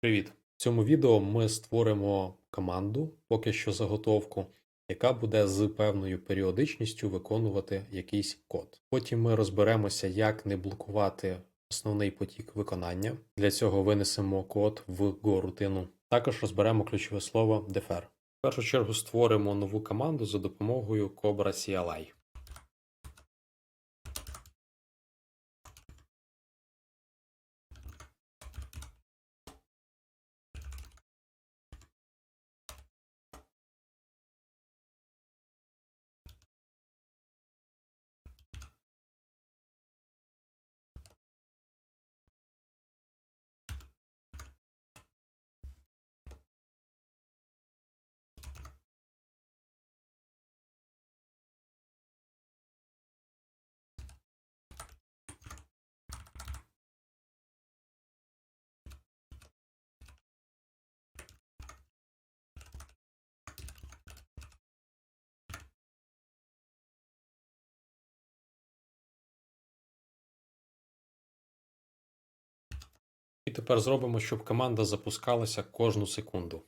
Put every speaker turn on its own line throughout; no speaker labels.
Привіт! В цьому відео ми створимо команду, поки що заготовку, яка буде з певною періодичністю виконувати якийсь код. Потім ми розберемося, як не блокувати основний потік виконання. Для цього винесемо код в Go-рутину. Також розберемо ключове слово defer. В першу чергу створимо нову команду за допомогою Cobra CLI. І тепер зробимо, щоб команда запускалася кожну секунду.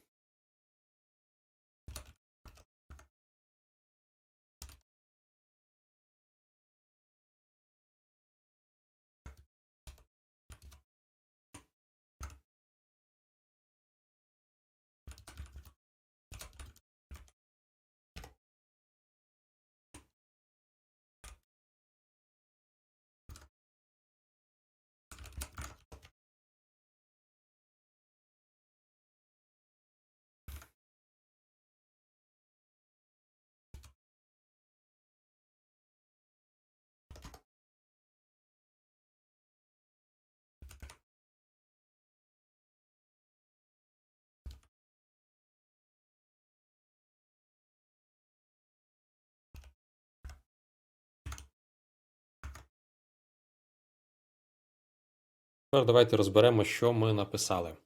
Тепер давайте розберемо, що ми написали.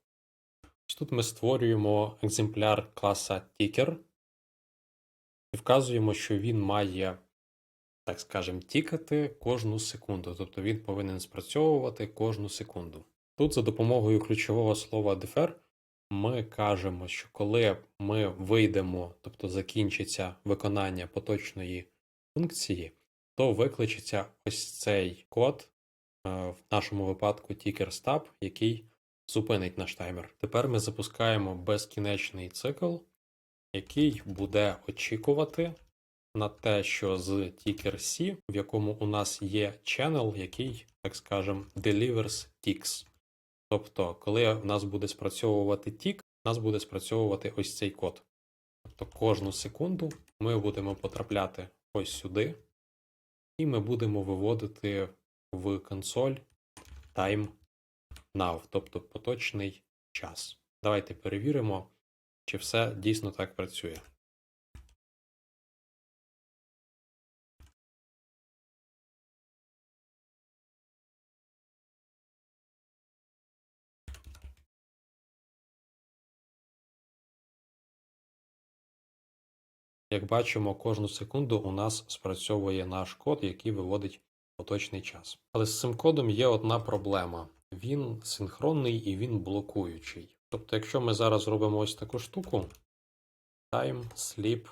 Ось тут ми створюємо екземпляр класа Ticker і вказуємо, що він має, так скажемо, тікати кожну секунду. Тобто він повинен спрацьовувати кожну секунду. Тут за допомогою ключового слова defer ми кажемо, що коли ми вийдемо, тобто закінчиться виконання поточної функції, то викличеться ось цей код, в нашому випадку ticker stop, який зупинить наш таймер. Тепер ми запускаємо безкінечний цикл, який буде очікувати на те, що з ticker C, в якому у нас є channel, який, так скажемо, delivers ticks. Тобто, коли в нас буде спрацьовувати тік, у нас буде спрацьовувати ось цей код. Тобто кожну секунду ми будемо потрапляти ось сюди, і ми будемо виводити в консоль time now, тобто поточний час. Давайте перевіримо, чи все дійсно так працює. Як бачимо, кожну секунду у нас спрацьовує наш код, який виводить поточний час. Але з цим кодом є одна проблема: він синхронний і він блокуючий. Тобто, якщо ми зараз зробимо ось таку штуку, time sleep.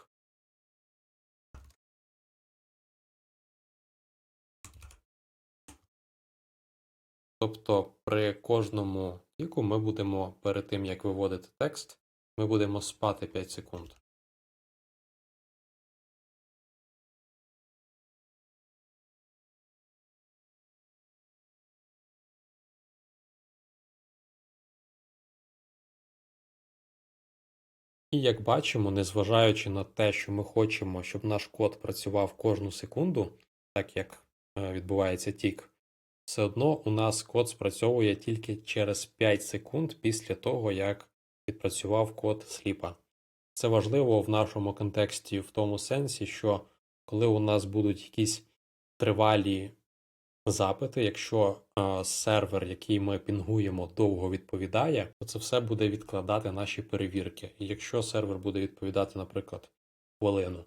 Тобто при кожному тіку ми будемо перед тим, як виводити текст, ми будемо спати 5 секунд. І як бачимо, незважаючи на те, що ми хочемо, щоб наш код працював кожну секунду, так як е, відбувається тік, все одно у нас код спрацьовує тільки через 5 секунд після того, як відпрацював код сліпа. Це важливо в нашому контексті в тому сенсі, що коли у нас будуть якісь тривалі запити, якщо е, сервер, який ми пінгуємо, довго відповідає, то це все буде відкладати наші перевірки. І якщо сервер буде відповідати, наприклад, хвилину,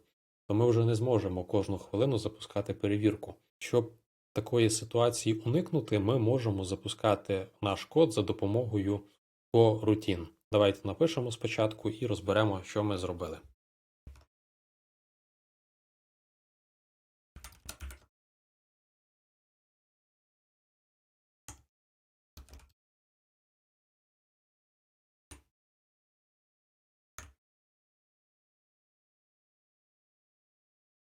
то ми вже не зможемо кожну хвилину запускати перевірку. Щоб такої ситуації уникнути, ми можемо запускати наш код за допомогою GoRoutine. Давайте напишемо спочатку і розберемо, що ми зробили.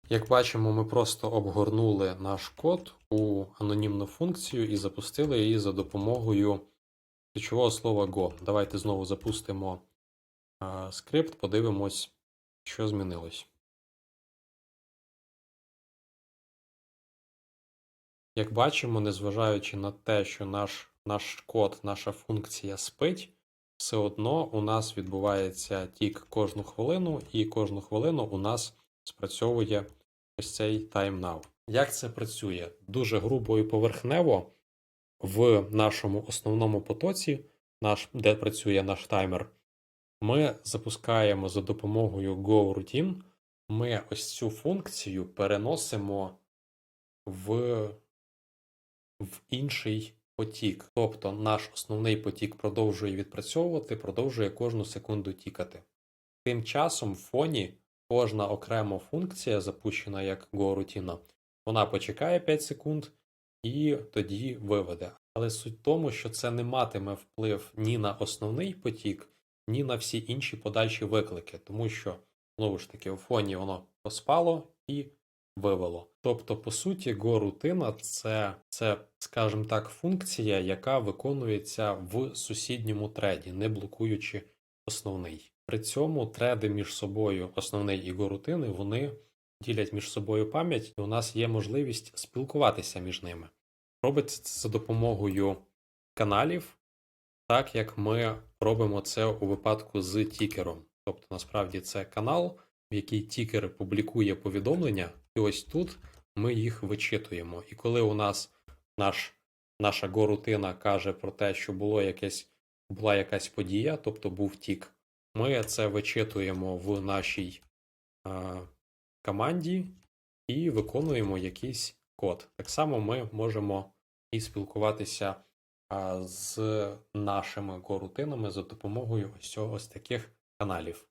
Як бачимо, ми просто обгорнули наш код у анонімну функцію і запустили її за допомогою ключового слова Go. Давайте знову запустимо скрипт, подивимось, що змінилось. Як бачимо, незважаючи на те, що наш, наш код, наша функція спить, все одно у нас відбувається тік кожну хвилину, і кожну хвилину у нас спрацьовує ось цей TimeNow. Як це працює? Дуже грубо і поверхнево в нашому основному потоці, наш, де працює наш таймер, ми запускаємо за допомогою GoRoutine, ми ось цю функцію переносимо в, в інший потік. Тобто наш основний потік продовжує відпрацьовувати, продовжує кожну секунду тікати. Тим часом в фоні кожна окрема функція, запущена як GoRoutine, вона почекає 5 секунд і тоді виведе. Але суть в тому, що це не матиме вплив ні на основний потік, ні на всі інші подальші виклики, тому що, знову ж таки, у фоні воно поспало і вивело. Тобто, по суті, GoRoutine – це, це, скажімо так, функція, яка виконується в сусідньому треді, не блокуючи основний. При цьому треди між собою, основний і горутини, вони ділять між собою пам'ять, і у нас є можливість спілкуватися між ними. Робиться це за допомогою каналів, так як ми робимо це у випадку з тікером. Тобто, насправді, це канал, в який тікер публікує повідомлення, і ось тут ми їх вичитуємо. І коли у нас наш, наша горутина каже про те, що було якесь, була якась подія, тобто був тік. Ми це вичитуємо в нашій а, команді і виконуємо якийсь код. Так само ми можемо і спілкуватися а, з нашими корутинами за допомогою ось ось таких каналів.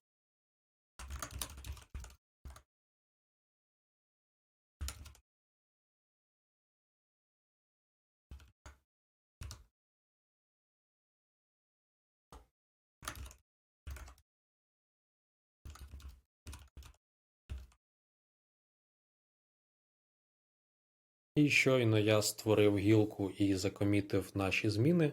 І щойно я створив гілку і закомітив наші зміни.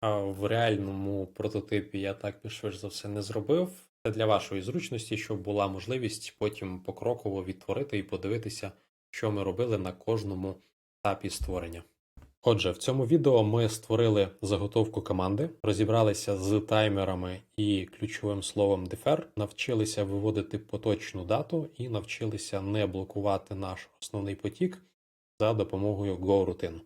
А в реальному прототипі я так швидше за все не зробив. Це для вашої зручності, щоб була можливість потім покроково відтворити і подивитися, що ми робили на кожному етапі створення. Отже, в цьому відео ми створили заготовку команди, розібралися з таймерами і ключовим словом defer, навчилися виводити поточну дату і навчилися не блокувати наш основний потік за допомогою GoRoutine.